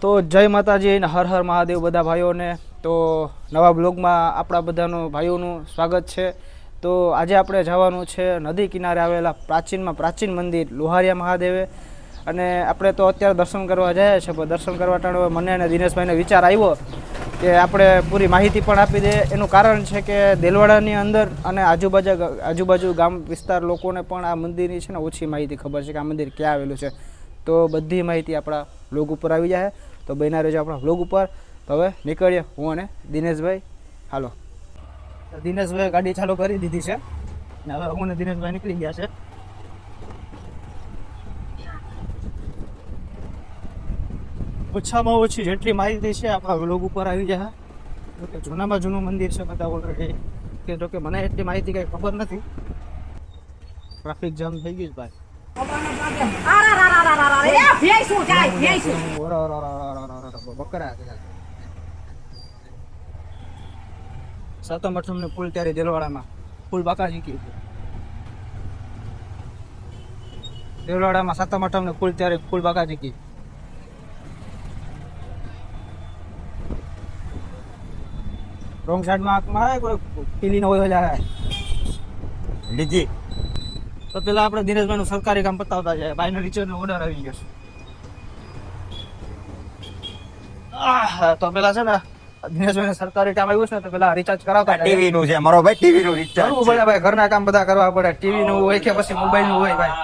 તો જય માતાજી અને હર હર મહાદેવ બધા ભાઈઓને. તો નવા બ્લોગમાં આપણા બધાનું ભાઈઓનું સ્વાગત છે. તો આજે આપણે જવાનું છે નદી કિનારે આવેલા પ્રાચીનમાં પ્રાચીન મંદિર લોહારિયા મહાદેવે. અને આપણે તો અત્યારે દર્શન કરવા જઈએ છીએ પણ દર્શન કરવા ટાણે મને અને દિનેશભાઈને વિચાર આવ્યો કે આપણે પૂરી માહિતી પણ આપી દે. એનું કારણ છે કે દેલવાડાની અંદર અને આજુબાજુ આજુબાજુ ગામ વિસ્તાર લોકોને પણ આ મંદિરની છે ને ઓછી માહિતી ખબર છે કે આ મંદિર ક્યાં આવેલું છે. તો બધી માહિતી આપણા લોગ ઉપર આવી જાય. તો બન્યા રહેજો આપણા બ્લોગ ઉપર તો હવે નીકળીએ હું અને દિનેશભાઈ હાલો દિનેશભાઈ ગાડી ચાલુ કરી દીધી છે ને હવે હું અને દિનેશભાઈ નીકળી ગયા છે ઓછામાં ઓછી જેટલી માહિતી છે આપણા બ્લોગ ઉપર આવી જાય જોકે જૂનામાં જૂનું મંદિર છે બધા ઓલરેડી કે જોકે મને એટલી માહિતી કંઈ ખબર નથી ટ્રાફિક જામ થઈ ગયું ભાઈ બકરા સાતમ આઠમ ને ફૂલ ત્યારે દેલવાડામાં. ફૂલ બાકા કી દેલવાડામાં સાતમ આઠમ ને ફૂલ ત્યારે ફૂલ બાકા કી રોંગ સાઈડમાં આંખ મારે કોઈ પીલી નો હોય જાય. લીધી. તો પેલા આપણે દિનેશભાઈ નું સરકારી કામ પતાવતા જાય. ભાઈનો રિચાર્જ નો ઓર્ડર આવી ગયો છે. તો પેલા છે ને દિનેશભાઈ સરકારી કામ આવ્યું છે ને તો પેલા રિચાર્જ કરાવતા. ટીવી નું છે મારો ભાઈ ટીવી નું રિચાર્જ કરવું પડે ભાઈ ઘરના કામ બધા કરવા પડે ટીવી નું હોય કે પછી મોબાઈલનું હોય ભાઈ.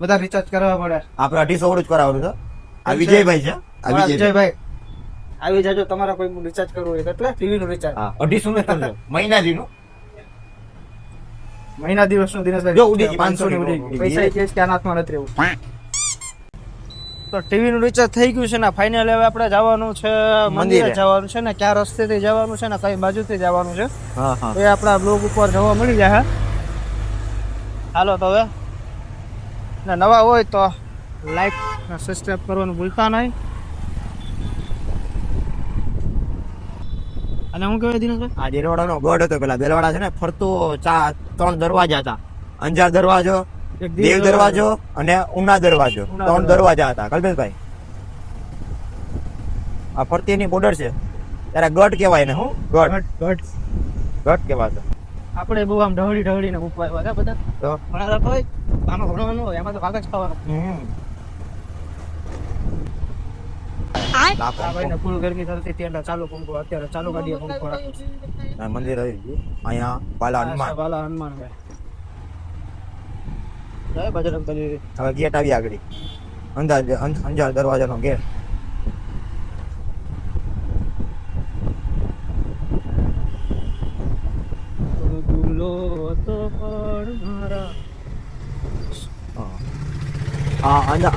બધા રિચાર્જ કરવા પડે. આપણે અઢીસો જ કરાવવાનું છે. આ વિજયભાઈ છે આ વિજયભાઈ. આવી જાજો તમારા કોઈ રિચાર્જ કરવું હોય એટલે ટીવી નું રિચાર્જ અઢીસો ને તમને મહિનાથી નું મહિના દિવસનું દિનેશભાઈ પાંચસો ની ઉડી પૈસા કે કે હાથમાં નથી રહેવું. તો ટીવી નું રિચાર્જ થઈ ગયું છે ને ફાઇનલ હવે આપણે જવાનું છે મંદિરે. જવાનું છે ને ક્યાં રસ્તેથી જવાનું છે ને કઈ બાજુથી જવાનું છે હા હા. એ આપણા બ્લોગ ઉપર જોવા મળી જાય હાલો તો હવે ને નવા હોય તો લાઈક સબસ્ક્રાઈબ કરવાનું ભૂલતા નહીં. અને હું કહેવાય દિનેશભાઈ? આ દેલવાડાનો ગઢ હતો પેલા દેરવાડા છે ને ફરતો ચા ત્રણ દરવાજા હતા. અંજાર દરવાજો દેવ દરવાજો અને ઉના દરવાજો. ત્રણ દરવાજા. હતા કલ્પેશભાઈ. આ ફરતીની બોર્ડર છે. ત્યારે ગઢ કહેવાય ને હું. ગઢ. ઘટ ગઢ. કહેવાતો. આપણે બહુ આમ ઢવળી ઢવળીને ઉપાય બધા બધા. તો? ઘણા લોકો હોય આમાં ભણવાનું હોય એમાં તો કાગજ ખાવાનું. મંદિર આવી ગયું. અહીંયા પાલા હનુમાન. વાલા હનુમાન ભાઈ. હવે ગેટ આવી આગળ. અંદાજ અંજાર દરવાજાનો ગેટ.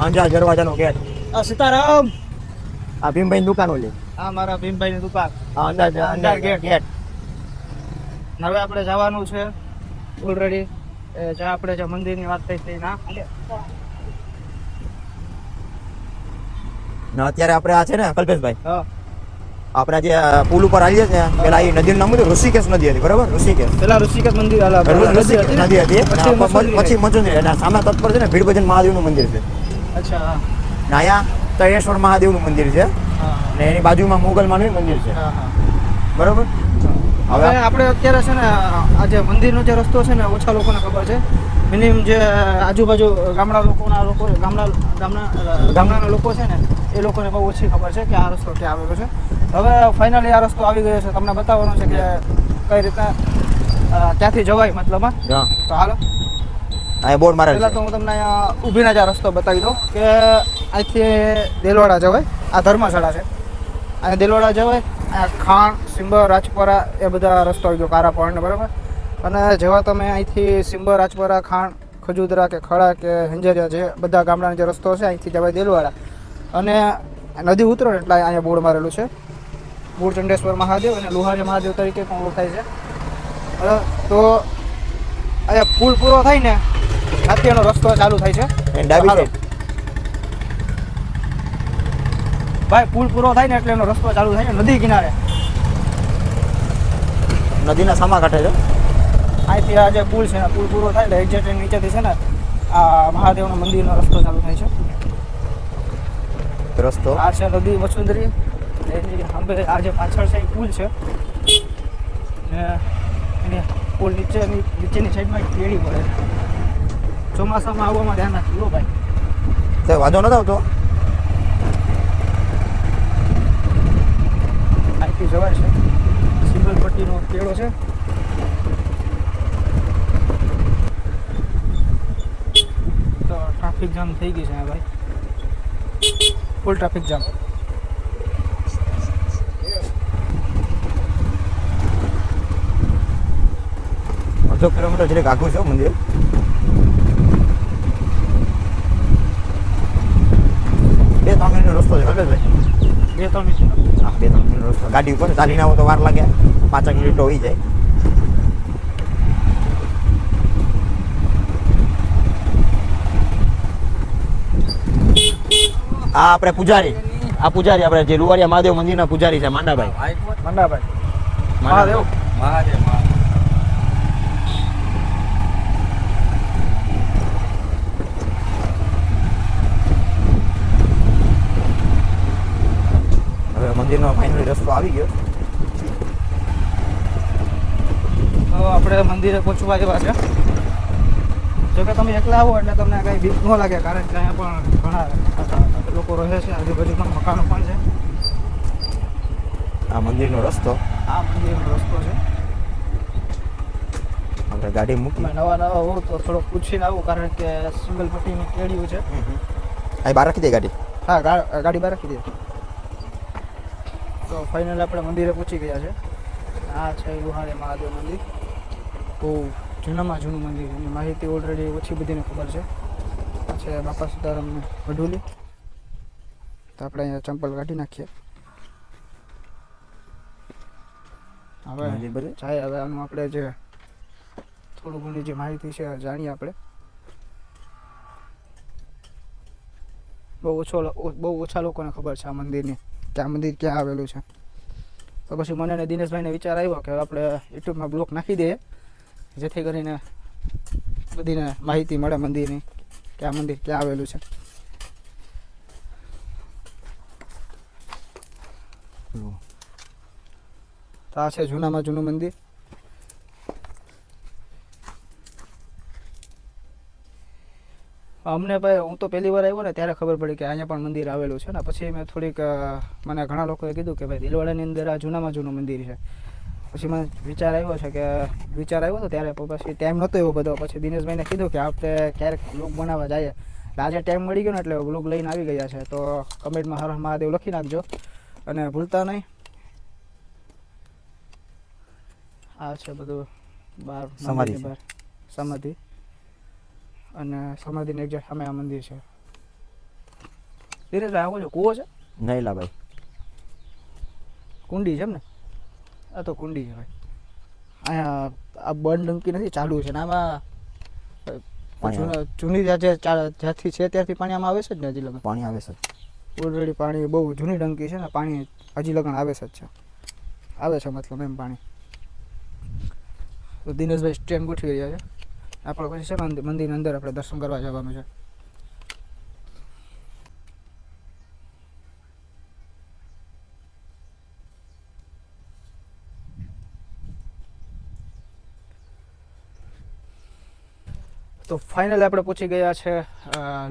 અંજાર દરવાજાનો ગેટ. આ સીતારામ. આ ભીમભાઈ દુકાન ઓલી હા મારા ભીમભાઈની દુકાન. આ અંદાજ અંજાર ગેટ. ગેટ. હવે આપણે જવાનું છે ઓલરેડી જ્યાં આપણે જે મંદિરની વાત થઈ હતી ના? ને અત્યારે આપણે આ છે ને કલ્પેશભાઈ? હા. આપણે જે પુલ ઉપર આવીએ છીએ પેલા એ નદીનું નામ હતું ઋષિકેશ નદી હતી બરાબર? ઋષિકેશ. પેલા ઋષિકેશ મંદિર નદી હતી પછી અને સામે તત્પર છે ને ભીડભજન મહાદેવનું મંદિર છે. અચ્છા નાયા તળેશ્વર મહાદેવનું મંદિર છે ને એની બાજુમાં મોગલમાનું મંદિર છે. બરાબર? હવે આપણે અત્યારે છે ને આ જે મંદિરનો જે રસ્તો છે ને ઓછા લોકોને ખબર છે. મિનિમમ જે આજુબાજુ ગામડા લોકોના લોકો ગામડા ગામના ગામડાના લોકો છે ને એ લોકોને બહુ ઓછી ખબર છે કે આ રસ્તો ક્યાં આવેલો છે. હવે ફાઇનલી આ રસ્તો આવી ગયો છે. તમને બતાવવાનો છે કે કઈ રીતના ત્યાંથી જવાય મતલબમાં તો હાલો. અહીંયા બોર્ડ મારે પહેલાં તો હું તમને અહીંયા ઊભીના જ આ રસ્તો બતાવી દઉં કે અહીંથી દેલવાડા જવાય. આ ધર્મશાળા છે. અહીંયા દેલવાડા જવાય. ખાણ સિંબર રાજપરા એ બધા રસ્તો આવી ગયો કારાપણ બરાબર? અને જેવા તમે અહીંથી સિંબર રાજપરા ખાણ ખજુદરા કે ખડા કે હિંજરિયા જે બધા ગામડાના જે રસ્તો છે અહીંથી જવાય દેલવાડા. અને નદી ઉતરો એટલે અહીંયા બોર્ડ મારેલું છે. મૂળ ચંડેશ્વર મહાદેવ અને લુહારી મહાદેવ તરીકે પણ ઓળખાય છે. તો અહીંયા પુલ પૂરો થાય ને એનો રસ્તો ચાલુ થાય છે. ડાબી સાઈડ ભાઈ પુલ પૂરો થાય ને એટલે એનો રસ્તો ચાલુ થાય ને નદી કિનારે. નદીના સામા કાંઠે છે? અહીંથી આ જે પુલ છે ને પુલ પૂરો થાય એટલે એક્ઝેક્ટ નીચેથી છે ને આ મહાદેવના મંદિરનો રસ્તો ચાલુ થાય છે. રસ્તો? આ છે નદી વસુંધરી. એની સાંભળે આ જે પાછળ છે એ પુલ છે. ને એની પુલ નીચેની નીચેની સાઈડમાં કેળી પડે ચોમાસામાં આવવામાં ધ્યાન રાખજો ભાઈ. તે વાંધો નતો આવતો? અહીંથી જવાય છે. સિંગલ પટ્ટીનો કેળો છે. તો ટ્રાફિક જામ થઈ ગઈ છે આ ભાઈ. ફૂલ ટ્રાફિક જામ અડધો કિલોમીટર જરીક આઘું છે મંદિર. બે ત્રણ મિનિટનો રસ્તો છે કલ્પેશભાઈ બે ત્રણ મિનિટ બે ત્રણ મિનિટ રસ્તો ગાડી ઉપર ચાલીને આવો તો વાર લાગે. પાંચેક મિનિટ હોઈ જાય. આ આપણે પૂજારી. આ પૂજારી આપણે જે લુવારિયા મહાદેવ મંદિરના પૂજારી છે માંડાભાઈ. માંડાભાઈ. મહાદેવ મહાદેવ. મંદિરનો ફાઇનલી રસ્તો આવી ગયો. તો આપણે મંદિરે પહોંચવા જેવા છે. જો કે તમે એકલા આવો એટલે તમને કંઈ બીક ન લાગે કારણ કે અહીંયા પણ ઘણા લોકો રહે છે આજુબાજુમાં મકાનો પણ છે. આ મંદિરનો રસ્તો. આ મંદિરનો રસ્તો છે. આપણે ગાડી મૂકી. નવા નવા હોવ તો થોડો પૂછીને આવું કારણ કે સિંગલ પટ્ટીની કેળિયું છે. અહીં બહાર રાખી દે ગાડી. હા ગાડી બહાર રાખી દે. તો ફાઇનલ આપણે મંદિરે પહોંચી ગયા છે. આ છે લુહારી મહાદેવ મંદિર. બહુ જૂનામાં જૂનું મંદિર એની માહિતી ઓલરેડી ઓછી બધીને ખબર છે. આ છે બાપા સુધારામ વઢુલી તો આપણે અહીંયા ચંપલ કાઢી નાખીએ. હવે જાય હવે આનું આપણે જે થોડું ઘણી જે માહિતી છે જાણીએ આપણે. બહુ ઓછો બહુ ઓછા લોકોને ખબર છે આ મંદિરની. કે આ મંદિર ક્યાં આવેલું છે. તો પછી મને અને દિનેશભાઈને વિચાર આવ્યો કે આપણે યુટ્યુબમાં બ્લોક નાખી દઈએ જેથી કરીને બધીને માહિતી મળે મંદિરની કે આ મંદિર ક્યાં આવેલું છે. તો આ છે જૂનામાં જૂનું મંદિર. અમને ભાઈ હું તો પહેલી વાર આવ્યો ને ત્યારે ખબર પડી કે અહીંયા પણ મંદિર આવેલું છે ને. પછી મેં થોડીક મને ઘણા લોકોએ કીધું કે ભાઈ દિલવાડાની અંદર આ જૂનામાં જૂનું મંદિર છે. પછી મને વિચાર આવ્યો છે કે વિચાર આવ્યો હતો ત્યારે પછી ટાઈમ નહોતો એવો બધો. પછી દિનેશભાઈને કીધું કે આપણે ક્યારેક બ્લોગ બનાવવા જઈએ. આજે ટાઈમ મળી ગયો ને એટલે બ્લોગ લઈને આવી ગયા છે. તો કમેન્ટમાં હર મહાદેવ લખી નાખજો. અને ભૂલતા નહીં. આ છે બધું બાર સમાધિ. સમાધિ. અને સમાધિની એક્ઝેક્ટ સામે આ મંદિર છે. ધીરેશભાઈ આવો છો? કૂવો છે? નૈલા ભાઈ. કુંડી છે એમ ને આ તો કુંડી છે ભાઈ. અહીંયા આ બંધ ડંકી નથી ચાલુ છે ને આમાં? જૂની જ્યાંથી છે ત્યારથી પાણી આમાં આવે છે જ ને હજી લગન? પાણી આવે છે. ઓલરેડી પાણી બહુ જૂની ડંકી છે ને પાણી હજી લગન આવે છે જ છે. આવે છે મતલબ એમ પાણી. તો દિનેશભાઈ સ્ટેન્ડ ગોઠવી રહ્યા છે. આપણે પછી છે મંદિર મંદિરની અંદર આપણે દર્શન કરવા જવાનું છે. તો ફાઇનલ આપણે પહોંચી ગયા છે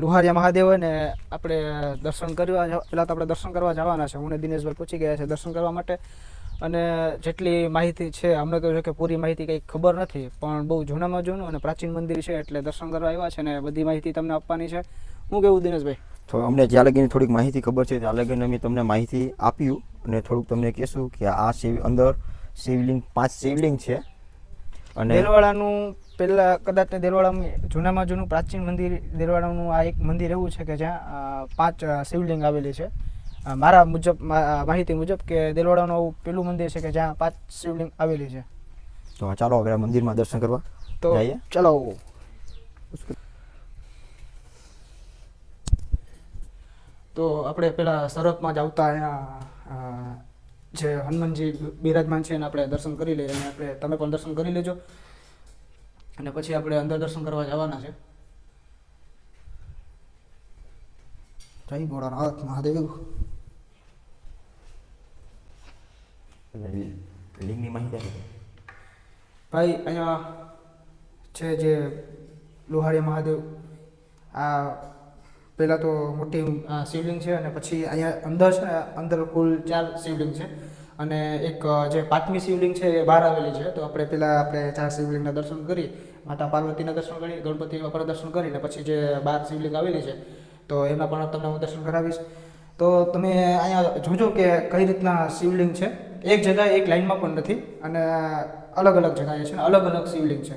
લુહારિયા મહાદેવ અને આપણે દર્શન કરવા પહેલાં તો આપણે દર્શન કરવા જવાના છે. હું ને દિનેશભાઈ પહોંચી ગયા છે દર્શન કરવા માટે. અને જેટલી માહિતી છે અમને કહ્યું છે કે પૂરી માહિતી કંઈ ખબર નથી પણ બહુ જૂનામાં જૂનું અને પ્રાચીન મંદિર છે એટલે દર્શન કરવા આવ્યા છે ને બધી માહિતી તમને આપવાની છે. હું કેવું દિનેશભાઈ? તો અમને જ્યાં લગીને થોડીક માહિતી ખબર છે ત્યાં લગીને અમે તમને માહિતી આપ્યું અને થોડુંક તમને કહેશું કે આ શિવ અંદર શિવલિંગ પાંચ શિવલિંગ છે. અને દેલવાડાનું પહેલાં કદાચ દેલવાડામાં જૂનામાં જૂનું પ્રાચીન મંદિર દેલવાડાનું આ એક મંદિર એવું છે કે જ્યાં પાંચ શિવલિંગ આવેલી છે. મારા મુજબ માહિતી મુજબ કે દેલવાડાનું આવું પેલું મંદિર છે કે જ્યાં પાંચ શિવલિંગ આવેલી છે. તો ચાલો હવે મંદિરમાં દર્શન કરવા તો ચાલો ચલો. તો આપણે પેલા શરતમાં જ આવતા અહીંયા જે હનુમાનજી બિરાજમાન છે એને આપણે દર્શન કરી લઈએ અને આપણે તમે પણ દર્શન કરી લેજો. અને પછી આપણે અંદર દર્શન કરવા જવાના છે. જય ભોળાનાથ મહાદેવ. લિંગની માહિતી ભાઈ, અહીંયા છે જે લોહારિયા મહાદેવ. આ પહેલાં તો મોટી શિવલિંગ છે અને પછી અહીંયા અંદર છે અંદર કુલ ચાર શિવલિંગ છે. અને એક જે પાંચમી શિવલિંગ છે એ બહાર આવેલી છે. તો આપણે પહેલાં આપણે ચાર શિવલિંગના દર્શન કરી, માતા પાર્વતીના દર્શન કરી, ગણપતિ બાપાના દર્શન કરીને પછી જે બાર શિવલિંગ આવેલી છે, તો એમાં પણ તમને હું દર્શન કરાવીશ. તો તમે અહીંયા જોજો કે કઈ રીતના શિવલિંગ છે. એક જગ્યાએ એક લાઇનમાં પણ નથી અને અલગ અલગ જગ્યાએ છે અલગ અલગ શિવલિંગ છે.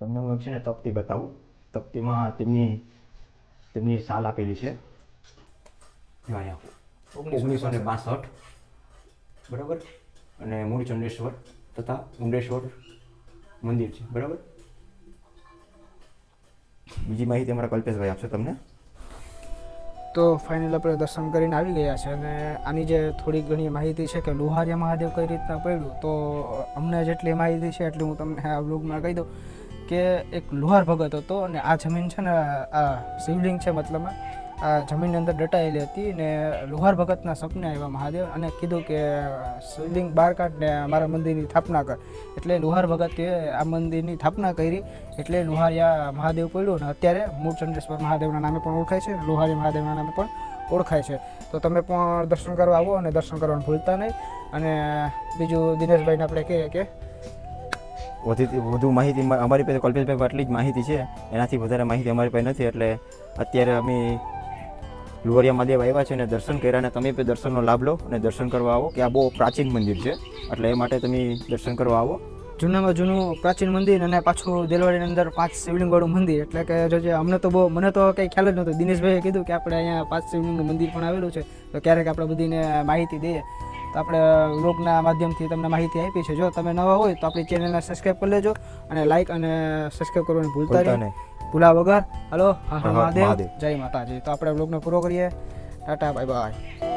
તમને હું છે ને તપતી બતાવું. તપતીમાં તેમની તેમની સાલ આપેલી છે. ઓગણીસો ને બાસઠ. બરાબર? અને મૂળ ચંડેશ્વર તથા ઉંડેશ્વર મંદિર છે. બરાબર? બીજી માહિતી અમારા કલ્પેશભાઈ આપશે તમને. તો ફાઇનલ આપણે દર્શન કરીને આવી ગયા છે અને આની જે થોડી ઘણી માહિતી છે કે લુહારિયા મહાદેવ કઈ રીતના પડ્યું તો અમને જેટલી માહિતી છે એટલી હું તમને આ બ્લોગમાં કહી દઉં. કે એક લુહાર ભગત હતો અને આ જમીન છે ને, આ શિવલિંગ છે મતલબમાં, આ જમીનની અંદર દટાયેલી હતી ને લુહાર ભગતના સપને આવ્યા મહાદેવ અને કીધું કે શિવલિંગ બહાર કાઢ ને મારા મંદિરની સ્થાપના કર. એટલે લુહાર ભગતે આ મંદિરની સ્થાપના કરી એટલે લુહારિયા મહાદેવ પડ્યું ને અત્યારે મૂળચંદ્રેશ્વર મહાદેવના નામે પણ ઓળખાય છે લુહારી મહાદેવના નામે પણ ઓળખાય છે. તો તમે પણ દર્શન કરવા આવો અને દર્શન કરવાનું ભૂલતા નહીં. અને બીજું દિનેશભાઈને આપણે કહીએ કે વધુ માહિતી અમારી પાસે કલ્પેશભાઈ આટલી જ માહિતી છે. એનાથી વધારે માહિતી અમારી પાસે નથી. એટલે અત્યારે અમે લુવરિયા મહાદેવ આવ્યા છે અને દર્શન કર્યા અને તમે પણ દર્શનનો લાભ લો અને દર્શન કરવા આવો, કે આ બહુ પ્રાચીન મંદિર છે. એટલે એ માટે તમે દર્શન કરવા આવો. જૂનામાં જૂનું પ્રાચીન મંદિર અને પાછું દેલવાડીની અંદર પાંચ શિવલિંગવાળું મંદિર. એટલે કે જોજે અમને તો બહુ મને તો કંઈ ખ્યાલ જ નહોતો. દિનેશભાઈએ કીધું કે આપણે અહીંયા પાંચ શિવલિંગનું મંદિર પણ આવેલું છે. તો ક્યારેક આપણે બધીને માહિતી દઈએ. તો આપણે વ્લોગના માધ્યમથી તમને માહિતી આપી છે. જો તમે નવા હોય તો આપણી ચેનલને સબસ્ક્રાઈબ કરી લેજો અને લાઈક અને સબસ્ક્રાઈબ કરવાનું ભૂલતા નહીં. ભૂલા વગર. હલો મહાદેવ. મહાદેવ. જય માતાજી. તો આપણે વ્લોગને પૂરો કરીએ. Tata bye bye